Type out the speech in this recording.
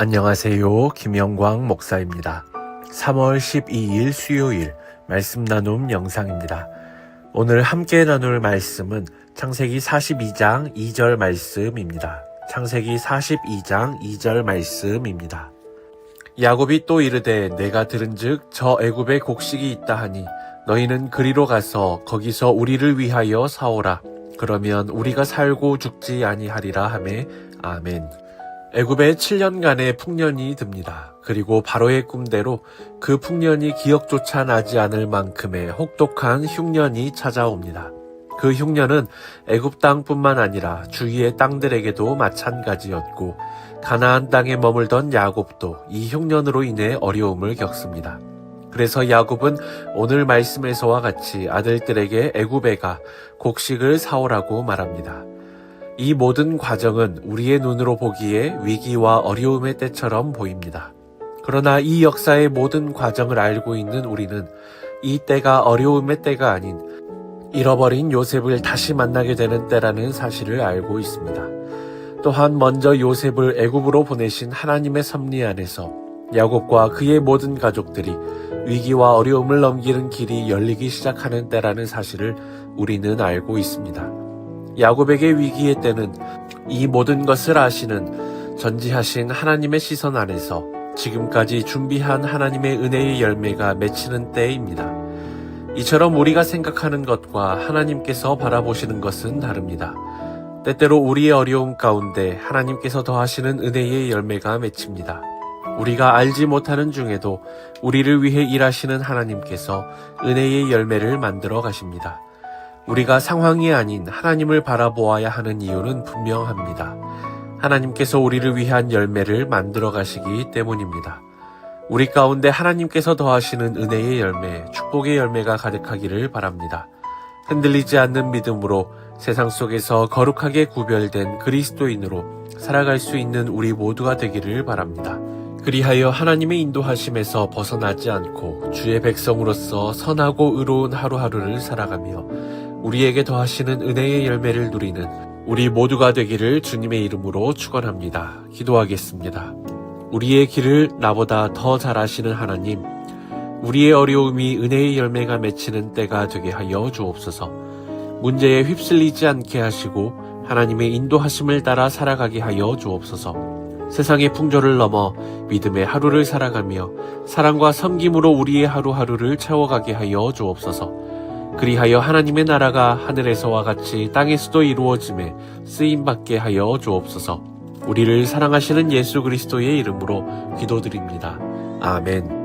안녕하세요. 김영광 목사입니다. 3월 12일 수요일 말씀 나눔 영상입니다. 오늘 함께 나눌 말씀은 창세기 42장 2절 말씀입니다. 창세기 42장 2절 말씀입니다. 야곱이 또 이르되 내가 들은즉 저 애굽에 곡식이 있다 하니 너희는 그리로 가서 거기서 우리를 위하여 사오라 그러면 우리가 살고 죽지 아니하리라 하매 아멘. 애굽에 7년간의 풍년이 듭니다. 그리고 바로의 꿈대로 그 풍년이 기억조차 나지 않을 만큼의 혹독한 흉년이 찾아옵니다. 그 흉년은 애굽 땅뿐만 아니라 주위의 땅들에게도 마찬가지였고 가나안 땅에 머물던 야곱도 이 흉년으로 인해 어려움을 겪습니다. 그래서 야곱은 오늘 말씀에서와 같이 아들들에게 애굽에 가 곡식을 사오라고 말합니다. 이 모든 과정은 우리의 눈으로 보기에 위기와 어려움의 때처럼 보입니다. 그러나 이 역사의 모든 과정을 알고 있는 우리는 이 때가 어려움의 때가 아닌 잃어버린 요셉을 다시 만나게 되는 때라는 사실을 알고 있습니다. 또한 먼저 요셉을 애굽으로 보내신 하나님의 섭리 안에서 야곱과 그의 모든 가족들이 위기와 어려움을 넘기는 길이 열리기 시작하는 때라는 사실을 우리는 알고 있습니다. 야곱에게 위기의 때는 이 모든 것을 아시는 전지하신 하나님의 시선 안에서 지금까지 준비한 하나님의 은혜의 열매가 맺히는 때입니다. 이처럼 우리가 생각하는 것과 하나님께서 바라보시는 것은 다릅니다. 때때로 우리의 어려움 가운데 하나님께서 더하시는 은혜의 열매가 맺힙니다. 우리가 알지 못하는 중에도 우리를 위해 일하시는 하나님께서 은혜의 열매를 만들어 가십니다. 우리가 상황이 아닌 하나님을 바라보아야 하는 이유는 분명합니다. 하나님께서 우리를 위한 열매를 만들어 가시기 때문입니다. 우리 가운데 하나님께서 더하시는 은혜의 열매, 축복의 열매가 가득하기를 바랍니다. 흔들리지 않는 믿음으로 세상 속에서 거룩하게 구별된 그리스도인으로 살아갈 수 있는 우리 모두가 되기를 바랍니다. 그리하여 하나님의 인도하심에서 벗어나지 않고 주의 백성으로서 선하고 의로운 하루하루를 살아가며 우리에게 더하시는 은혜의 열매를 누리는 우리 모두가 되기를 주님의 이름으로 축원합니다. 기도하겠습니다. 우리의 길을 나보다 더 잘 아시는 하나님, 우리의 어려움이 은혜의 열매가 맺히는 때가 되게 하여 주옵소서. 문제에 휩쓸리지 않게 하시고 하나님의 인도하심을 따라 살아가게 하여 주옵소서. 세상의 풍조를 넘어 믿음의 하루를 살아가며 사랑과 섬김으로 우리의 하루하루를 채워가게 하여 주옵소서. 그리하여 하나님의 나라가 하늘에서와 같이 땅에서도 이루어짐에 쓰임 받게 하여 주옵소서. 우리를 사랑하시는 예수 그리스도의 이름으로 기도드립니다. 아멘.